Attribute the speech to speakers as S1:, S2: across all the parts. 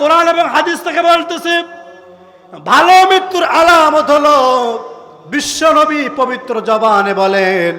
S1: কোরআন এবং হাদিস থেকে বলতেছে, ভালো মৃত্যুর আলামত হলো বিশ্ব নবী পবিত্র জবানে বলেন,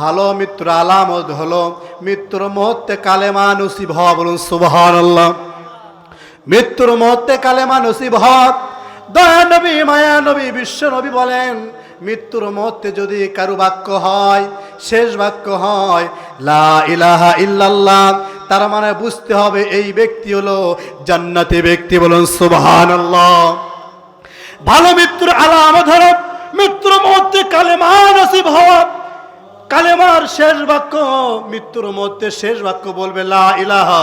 S1: ভালো মৃত্যুর আলামত হলো মৃত্যুর মুহূর্তে কালেমা নসিব হওয়া। বলুন সুবহানাল্লাহ। মৃত্যুর মুহূর্তে কালেমা নসিব হক দয়া নবী, মায়া নবী, বিশ্ব নবী বলেন, মৃত্যুর মুহূর্তে যদি কারু বাক্য হয়, শেষ বাক্য হয়, লা ইলাহা ইল্লাল্লাহ তার মানে বুঝতে হবে এই ব্যক্তি হলো জান্নাতি ব্যক্তি বলুন সুবহানাল্লাহ। ভালো মৃত্যুর আলামত হলো, মৃত্যুর মুহূর্তে কালেমা নসিব হওয়া। কালেমার শেষ বাক্য, মৃত্যুর মধ্যে শেষ বাক্য বলবে, লা ইলাহা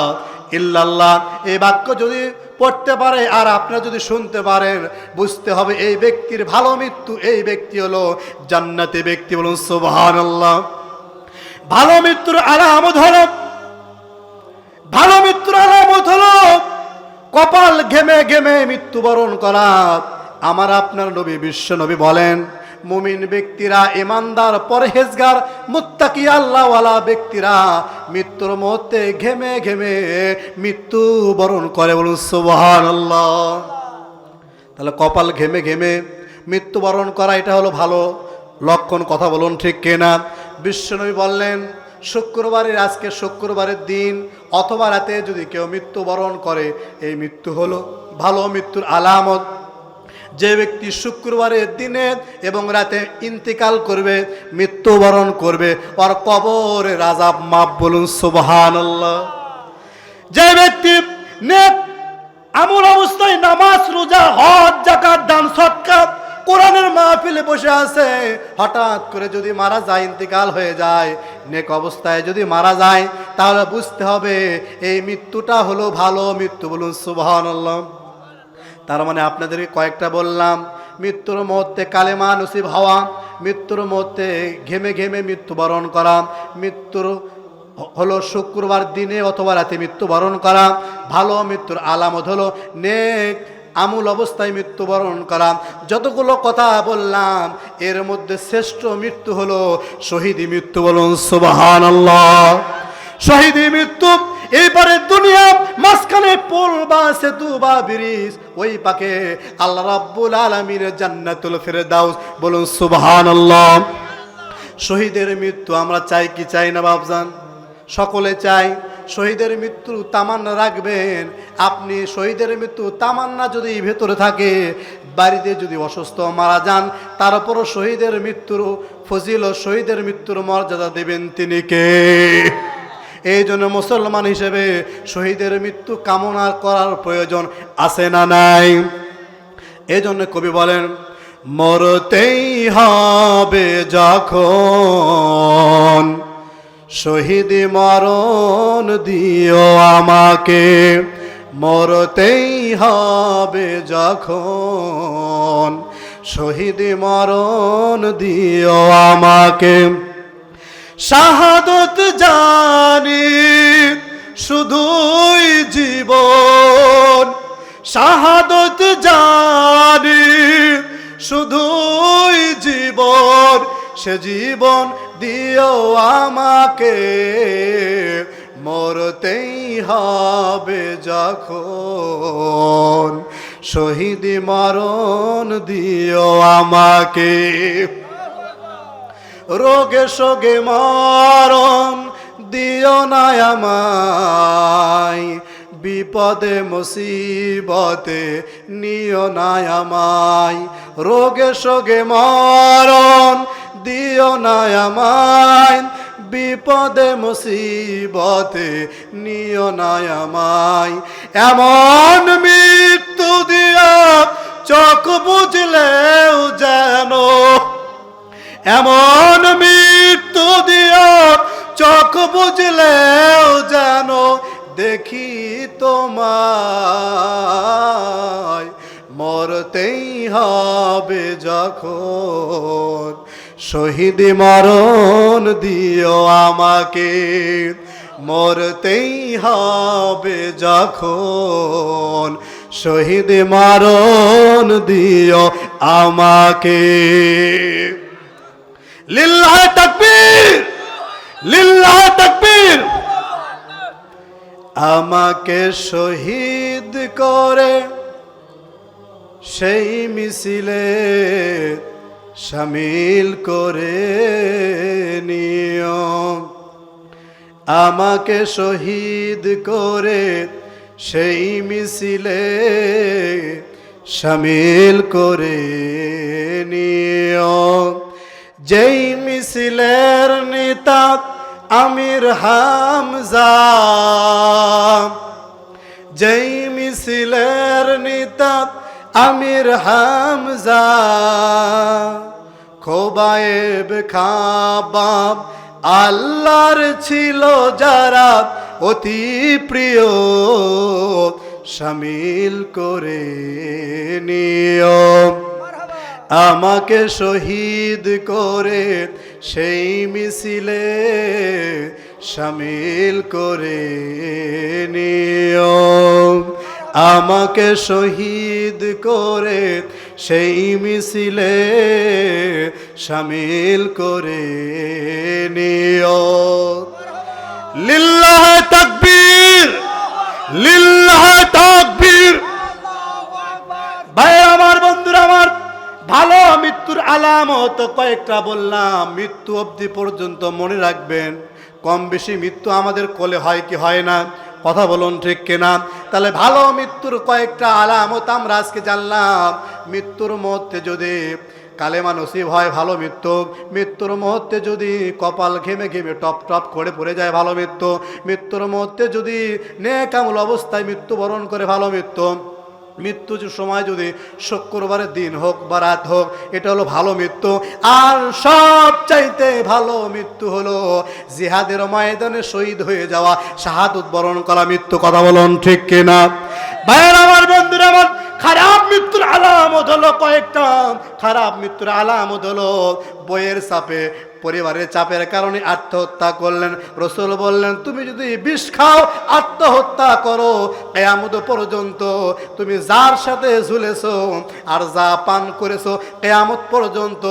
S1: ইল্লাল্লাহ। এই বাক্য যদি পড়তে পারে আর আপনারা যদি শুনতে পারেন, বুঝতে হবে এই ব্যক্তির ভালো মৃত্যু, এই ব্যক্তি হলো জান্নাতি ব্যক্তি বলুন সুবহানাল্লাহ। ভালো মৃত্যুর হলো ভালো মৃত্যুর কপাল ঘেমে ঘেমে মৃত্যুবরণ করা। আমার আপনার নবী, বিশ্ব নবী বলেন, মুমিন ব্যক্তিরা, ইমানদার, পরহেজগার, মুত্তাকি আল্লাহওয়ালা ব্যক্তিরা মৃত্যুর মুহূর্তে ঘেমে ঘেমে মৃত্যু বরণ করে বলুন সুবহান তাহলে কপাল ঘেমে ঘেমে মৃত্যুবরণ করা, এটা হলো ভালো লক্ষণ, কথা বলুন ঠিক কিনা? বিশ্বনবী বললেন শুক্রবারের আজকে শুক্রবারের দিন অথবা রাতে যদি কেউ মৃত্যুবরণ করে, এই মৃত্যু হলো ভালো মৃত্যুর আলামত। যে ব্যক্তি শুক্রবারের দিনে এবং রাতে ইন্তেকাল করবে, মৃত্যুবরণ করবে, ওর কবরে রাজাব মাপ বলুন সুবহান যে ব্যক্তি নেক আমল অবস্থায় নামাজ, রোজা, হজ জাকাত দান সৎকার কোরআনের মাহফিলে বসে আছে। হঠাৎ করে যদি মারা যায়, ইন্তেকাল হয়ে যায়, নেক অবস্থায় যদি মারা যায়, তাহলে বুঝতে হবে এই মৃত্যুটা হলো ভালো মৃত্যু। বলুন, সুবহানাল্লাহ। তার মানে আপনাদেরকে কয়েকটা বললাম। মৃত্যুর মুহূর্তে কালেমা নসিব হওয়া, মৃত্যুর মুহূর্তে ঘেমে ঘেমে মৃত্যুবরণ করা, মৃত্যুর হলো শুক্রবার দিনে অথবা রাতে মৃত্যুবরণ করা, ভালো মৃত্যুর আলামত হলো নেক আমূল অবস্থায় মৃত্যুবরণ করা। যতগুলো কথা বললাম, এর মধ্যে শ্রেষ্ঠ মৃত্যু হলো শহীদি মৃত্যু বলুন সুবাহান শহীদি মৃত্যু, এইবারে দুনিয়া মাঝখানে পোল বা সেতু বা ব্রিজ, ওই পাকে আল্লাহ রাব্বুল আলামিনের জান্নাতুল ফেরদাউস বলুন, সুবহানাল্লাহ। শহীদের মৃত্যু আমরা চাই কি চাই না বাবজান সকলে চাই। শহীদের মৃত্যু তামান্না রাখবেন। আপনি শহীদের মৃত্যু তামান্না যদি ভেতরে থাকে, বাড়িতে যদি অসুস্থ মারা যান তারপরও শহীদের মৃত্যুর ফজিল শহীদের মৃত্যুর মর্যাদা দেবেন তিনি কে? এই জন্য মুসলমান হিসেবে শহীদের মৃত্যু কামনা করার প্রয়োজন আছে না নাই? এই জন্য কবি বলেন, মরতেই হবে যখন শহীদ মরণ দিও আমাকে, মরতেই হবে যখন। শহীদ মরণ দিও আমাকে, শাহাদত জানি শুধুই জীবন। শাহাদত জানি শুধুই জীবন, সে জীবন দিও আমাকে, মরতেই হবে যখন। শহীদ মরণ দিও আমাকে। রোগে সোগে মরণ দিও না আমায়। বিপদে মুসিবতে নিও না আমায়। রোগে সোগে মরণ দিও না আমায়, বিপদে, মুসিবতে নিও না আমায়। এমন মৃত্যু দিয়া চোখ বুঝলেও যেন, এমন মৃত্যু দিয়া চোখ বুঝলেও যেন দেখি তোমায়। মরতেই হবে যখন শহীদ মরণ দিও আমাকে। মরতেই হবে যখন শহীদ মরণ দিও আমাকে। লিল্লাহ তাকবীর লিল্লাহ তাকবীর। আমাকে শহীদ করে সেই মিছিলে সামিল করে নিয়ম আমাকে শহীদ করে সেই মিছিলে সামিল করে নিও। যেই মিছিলের নেতা আমির হামজা, যেই মিছিলের নেতা আমির হামজা, খোবায়েব খাবাব। আল্লাহর ছিল যারা অতি প্রিয়, সামিল করে নিয়ম আমাকে শহীদ করে সেই মিছিলে সামিল করে নিয়ম আমাকে শহীদ করে সেই মিছিলে সামিল করে নিও। লিল্লাহ তাকবীর লিল্লাহ তাকবীর। ভাই, আমার বন্ধুরা, আমার ভালো মৃত্যুর আলামত কয়েকটা বললাম। মৃত্যু অবধি পর্যন্ত মনে রাখবেন, কম বেশি মৃত্যু আমাদের কোলে হয় কি হয় না। কথা বলুন ঠিক কিনা? তাহলে ভালো মৃত্যুর কয়েকটা আলামত আমরা আজকে জানলাম। মৃত্যুর মধ্যে যদি কালে নসিব হয় ভালো মৃত্যু, মৃত্যুর মুহূর্তে যদি কপাল ঘেমে ঘেমে টপ টপ করে পড়ে যায় ভালো মৃত্যু, মৃত্যুর মধ্যে যদি নেকামূল অবস্থায় মৃত্যুবরণ করে ভালো মৃত্যু মৃত্যু যে সময় যদি শুক্রবারের দিন হোক বা রাত হোক, এটা হলো ভালো মৃত্যু। আর সব চাইতে ভালো মৃত্যু হলো জিহাদের ময়দানে শহীদ হয়ে যাওয়া, শাহাদুত উদ্বরণ করা মৃত্যু, কথা বলুন ঠিক কিনা? ভাইয়ের, আমার বন্ধুরা, আমার খারাপ মৃত্যুর আলামত হলো কয়েকটা, খারাপ মৃত্যুর আলামত হলো বইয়ের চাপে, পরিবারের চাপের কারণে আত্মহত্যা করলেন। রসুল বললেন, তুমি যদি বিষ খাও, আত্মহত্যা করো। কেয়ামত পর্যন্ত তুমি যার সাথে ঝুলেছো আর যা পান করেছ, কেয়ামত পর্যন্ত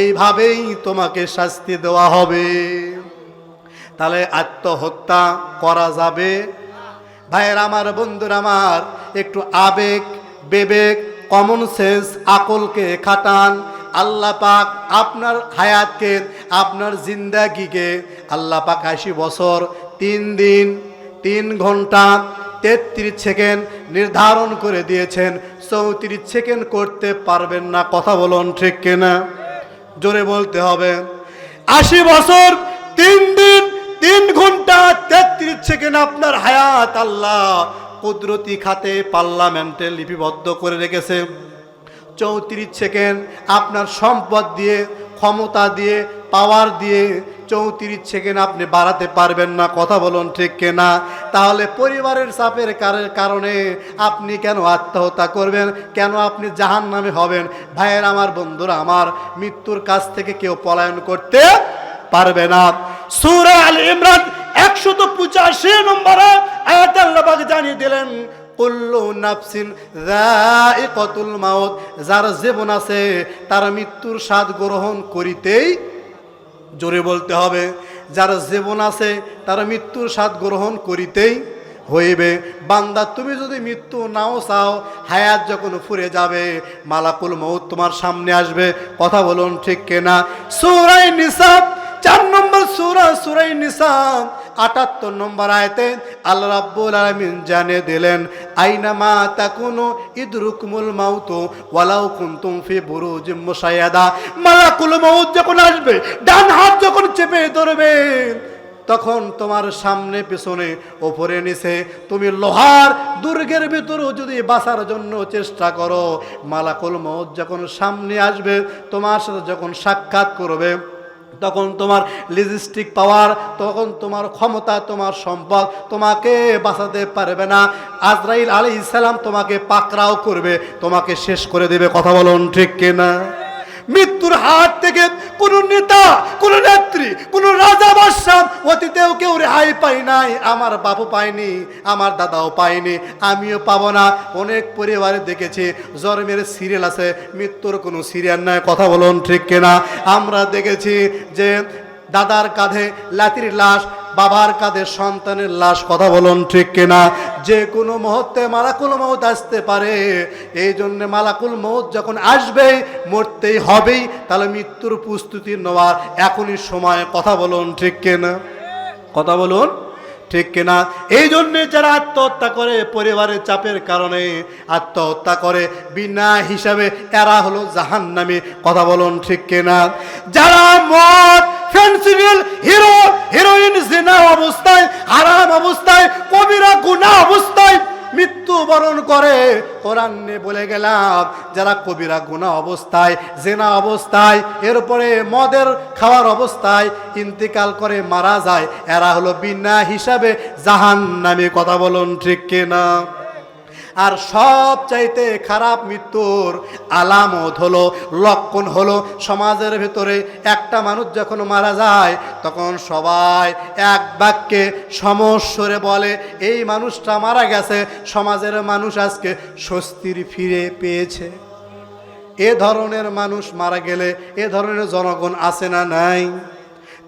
S1: এইভাবেই তোমাকে শাস্তি দেওয়া হবে। তাহলে আত্মহত্যা করা যাবে? ভাইয়ের আমার, বন্ধুর আমার, একটু আবেগ বিবেক কমন সেন্স আকলকে খাটান। আল্লাহ পাক আপনার হায়াতকে, আপনার জিন্দাগিকে আল্লাহ পাক আশি বছর, তিন দিন, তিন ঘণ্টা, তেত্রিশ সেকেন্ড নির্ধারণ করে দিয়েছেন। চৌত্রিশ সেকেন্ড করতে পারবেন না, কথা বলুন ঠিক কিনা? জোরে বলতে হবে। আশি বছর, তিন দিন, তিন ঘণ্টা, তেত্রিশ সেকেন্ড আপনার হায়াত, আল্লাহ কুদরতি খাতে পার্লামেন্টে লিপিবদ্ধ করে রেখেছে। চৌত্রিশ সেকেন্ড আপনার সম্পদ দিয়ে, ক্ষমতা দিয়ে, পাওয়ার দিয়ে চৌত্রিশ সেকেন্ড আপনি বাড়াতে পারবেন না, কথা বলুন ঠিক কেনা? তাহলে পরিবারের চাপের কার- কারণে আপনি কেন আত্মহত্যা করবেন? কেন আপনি জাহান নামে হবেন? ভাইয়ের আমার, বন্ধুরা আমার, মৃত্যুর কাছ থেকে কেউ পলায়ন করতে পারবে না। সুরা আল ইমরান একশত পঁচাশি নম্বর আয়াত আল্লাহ জানিয়ে দিলেন, কুল্লু নাফসিন যায়িকাতুল যার জীবন আছে, তার মৃত্যুর স্বাদ গ্রহণ করিতেই জোরে বলতে হবে। যার জীবন আছে, তার মৃত্যুর স্বাদ গ্রহণ করিতেই হইবে। বান্দা, তুমি যদি মৃত্যু নাও চাও, হায়াত যখন ফুরে যাবে, মালাকুল মৌত তোমার সামনে আসবে। কথা বলুন ঠিক কেনা? সুরাই নিসাব চার নম্বর সুরা, সুরাই নিসাব আটাত্তর নম্বর আয়তে আল্লাহ রাব্বুল আলামিন জানিয়ে দিলেন, আইনা মা আইনামা তাকুনু ইদরুকুমুল মাউত ওয়ালাউ কুনতুম ফি বুরুজিম মুশায়াদা মালাকুল মউত যখন আসবে, ডান হাত যখন চেপে ধরবে, তখন তোমার সামনে, পেছনে, ওপরে, নিচে, তুমি লোহার দুর্গের ভিতরেও যদি বাঁচার জন্য চেষ্টা করো, মালাকুল মউত যখন সামনে আসবে, তোমার সাথে যখন সাক্ষাৎ করবে তখন তোমার লিজিস্টিক পাওয়ার তখন তোমার ক্ষমতা, তোমার সম্পদ তোমাকে বাঁচাতে পারবে না। আজরাইল আলী ইসলাম তোমাকে পাকরাও করবে, তোমাকে শেষ করে দেবে। কথা বলুন ঠিক কিনা? মৃত্যুর হাত থেকে কোন নেতা, কোন নেত্রী, কোন রাজা বাদশাহ অতীতেও কেউ রেহাই পাই নাই। আমার বাবু পায়নি, আমার দাদাও পায়নি, আমিও পাবো না। অনেক পরিবারে দেখেছি, জন্মের সিরিয়াল আছে, মৃত্যুর কোনো সিরিয়াল নয় কথা বলুন ঠিক কিনা? আমরা দেখেছি যে দাদার কাঁধে লাতির লাশ বাবার কাঁধে সন্তানের লাশ, কথা বলুন ঠিক কিনা? যে কোনো মুহূর্তে মালাকুল মৌত আসতে পারে। এই জন্য মালাকুল মৌত যখন আসবে, মরতেই হবেই। তাহলে মৃত্যুর প্রস্তুতি নেওয়ার এখনই সময়। কথা বলুন ঠিক কিনা? কথা বলুন ঠিক কিনা? এই জন্যে যারা আত্মহত্যা করে, পরিবারের চাপের কারণে আত্মহত্যা করে, বিনা হিসাবে এরা হলো জাহান্নামী। কথা বলুন ঠিক কিনা? যারা মদ হিরো হিরোইন জেনা অবস্থায়, হারাম অবস্থায়, কবিরা গুণা অবস্থায় মৃত্যুবরণ করে। কোরআনে বলে গেলাম, যারা কবিরা গুণা অবস্থায়, জেনা অবস্থায়, এরপরে মদের খাওয়ার অবস্থায় ইন্তেকাল করে মারা যায়, এরা হলো বিনা হিসাবে জাহান নামে কথা বলুন ঠিক কিনা? আর সব চাইতে খারাপ মৃত্যুর আলামত হলো, লক্ষণ হলো, সমাজের ভেতরে একটা মানুষ যখন মারা যায়, তখন সবাই এক বাক্যে সমস্বরে বলে, এই মানুষটা মারা গেছে, সমাজের মানুষ আজকে স্বস্তির ফিরে পেয়েছে। এ ধরনের মানুষ মারা গেলে, এ ধরনের জনগণ আছে না নাই?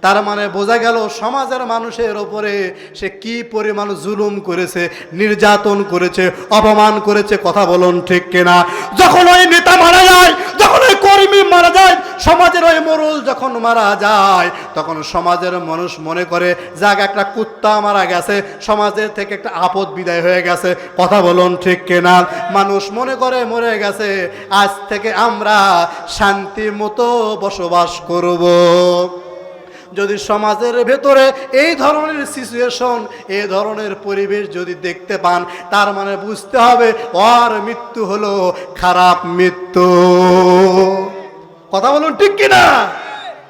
S1: তার মানে বোঝা গেল সমাজের মানুষের ওপরে সে কি পরিমাণ জুলুম করেছে, নির্যাতন করেছে, অপমান করেছে, কথা বলুন ঠিক কিনা? যখন ওই নেতা মারা যায়, যখন ওই কর্মী মারা যায়, সমাজের ওই মরুল যখন মারা যায়, তখন সমাজের মানুষ মনে করে, যাক, একটা কুত্তা মারা গেছে সমাজের থেকে একটা আপদ বিদায় হয়ে গেছে, কথা বলুন ঠিক কিনা? মানুষ মনে করে মরে গেছে, আজ থেকে আমরা শান্তি মতো বসবাস করব। যদি সমাজের ভেতরে এই ধরনের সিচুয়েশন এই ধরনের পরিবেশ যদি দেখতে পান, তার মানে বুঝতে হবে ওর মৃত্যু হলো খারাপ মৃত্যু। কথা বলুন ঠিক কিনা?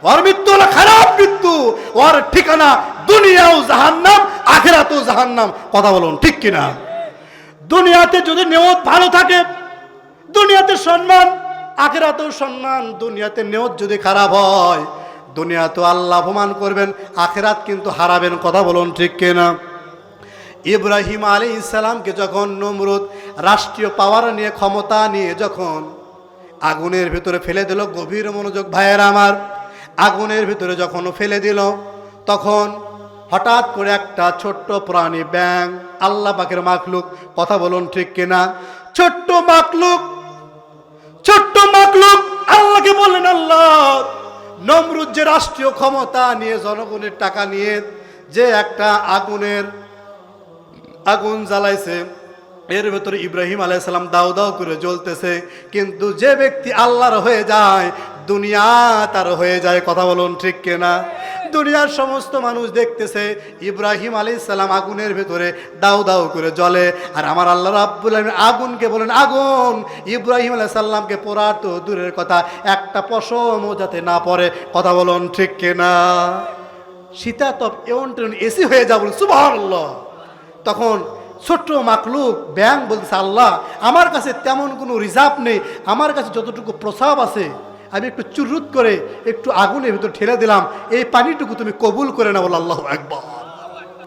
S1: ওর মৃত্যু হলো খারাপ মৃত্যু। ওর ঠিকানা দুনিয়াও জাহান্নাম, আখেরাতেও জাহান্নাম। কথা বলুন ঠিক কিনা? দুনিয়াতে যদি নিয়ত ভালো থাকে, দুনিয়াতে সম্মান, আখেরাতেও সম্মান, দুনিয়াতে নিয়ত যদি খারাপ হয় দুনিয়া তো আল্লাহ অপমান করবেন, আখেরাত কিন্তু হারাবেন, কথা বলুন ঠিক কিনা? ইব্রাহিম আলী ইসলামকে যখন নমরুদ রাষ্ট্রীয় পাওয়ার নিয়ে ক্ষমতা নিয়ে যখন আগুনের ভিতরে ফেলে দিল, গভীর মনোযোগ, ভাইয়ের আমার, আগুনের ভিতরে যখন ফেলে দিল, তখন হঠাৎ করে একটা ছোট্ট প্রাণী, ব্যাং, আল্লাহ পাকের মাকলুক কথা বলুন ঠিক কিনা? ছোট্ট মাকলুক ছোট্ট মাকলুক আল্লাহকে বললেন, আল্লাহ নমরুদ যে রাষ্ট্রীয় ক্ষমতা নিয়ে, জনগণের টাকা নিয়ে যে একটা আগুনের আগুন জ্বালাইছে, এর ভেতরে ইব্রাহিম আলাইসাল্লাম দাও দাও করে জ্বলতেছে। কিন্তু যে ব্যক্তি আল্লাহর হয়ে যায়, দুনিয়া তার হয়ে যায়, কথা বলুন ঠিক কিনা? দুনিয়ার সমস্ত মানুষ দেখতেছে ইব্রাহিম আলী সালাম আগুনের ভেতরে দাউ দাউ করে জ্বলে। আর আমার আল্লাহ রাব্বুল আগুনকে বলেন, আগুন! ইব্রাহিম আলাই সাল্লামকে পোড়ার তো দূরের কথা, একটা পশমও যাতে না পড়ে। কথা বলুন ঠিক কিনা? শীতাতপ এমন টেমন এসি হয়ে যাব সুবাহ তখন ছোট্ট মাকলুক ব্যাং বলতেছে, আল্লাহ, আমার কাছে তেমন কোনো রিজার্ভ নেই। আমার কাছে যতটুকু প্রসাব আছে আমি একটু চুরুত করে একটু আগুনের ভিতর ঠেলে দিলাম। এই পানিটুকু তুমি কবুল করে না বলো আল্লাহ একবার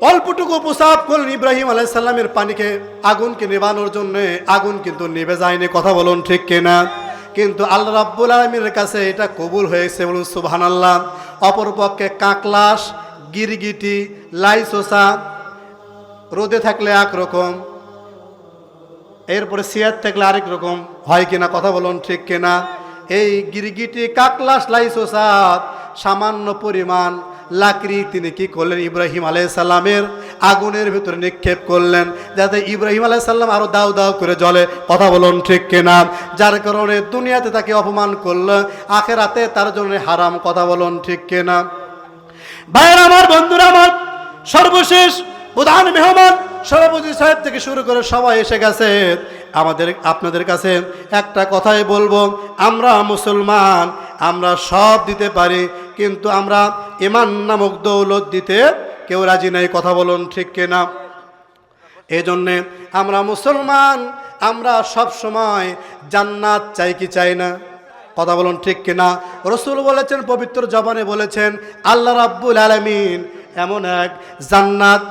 S1: অল্পটুকু প্রসাব করলেন ইব্রাহিম আলাইসাল্লামের পানিকে। আগুনকে নেবানোর জন্য আগুন কিন্তু নেবে যায়নি, কথা বলুন ঠিক কিনা? কিন্তু আল্লাহ রাব্বুল আলমীর কাছে এটা কবুল হয়েছে বলুন সুবহান আল্লাহ অপরপক্ষে কাকলাস, গিরগিটি, লাইসোসা, রোদে থাকলে একরকম এরপরে সিয়ার থাকলে আরেক রকম, হয় কিনা কথা বলুন ঠিক কিনা? এই গিরগিটি কাকলাস লাইসোসাদ সামান্য পরিমাণ লাকড়ি তিনি কি করলেন? ইব্রাহিম আলাইসাল্লামের আগুনের ভিতরে নিক্ষেপ করলেন, যাতে ইব্রাহিম আলাইসাল্লাম আরও দাও দাও করে জলে কথা বলুন ঠিক কিনা? যার কারণে দুনিয়াতে তাকে অপমান করল, আখেরাতে তার জন্য হারাম। কথা বলুন ঠিক কিনা? ভাইয়ের আমার, বন্ধুরা আমার, সর্বশেষ প্রধান মেহমান, সভাপতি সাহেব থেকে শুরু করে সবাই এসে গেছে। আমাদের, আপনাদের কাছে একটা কথাই বলব। আমরা মুসলমান, আমরা সব দিতে পারি, কিন্তু আমরা ইমান নামক দৌলত দিতে কেউ রাজি নাই, কথা বলুন ঠিক কিনা? এই জন্যে আমরা মুসলমান, আমরা সব সময় জান্নাত চাই কি চাই না? কথা বলুন ঠিক কিনা? রসুল বলেছেন, পবিত্র জবানে বলেছেন, আল্লাহ রাব্বুল আলমিন এমন এক জান্নাত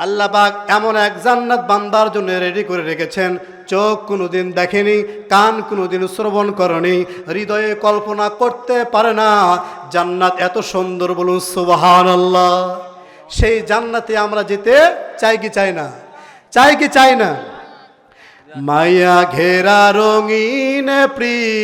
S1: আল্লাহ পাক এমন এক জান্নাত বান্দার জন্য রেডি করে রেখেছেন। চোখ কোনোদিন দেখেনি, কান কোনোদিন শ্রবণ করেনি, হৃদয়ে কল্পনা করতে পারে না। জান্নাত এত সুন্দর বলুন সুবাহান আল্লাহ সেই জান্নাতে আমরা যেতে চাই কি চাই না? চাই কি চাই না? মায়া ঘেরা রঙিন প্রিয়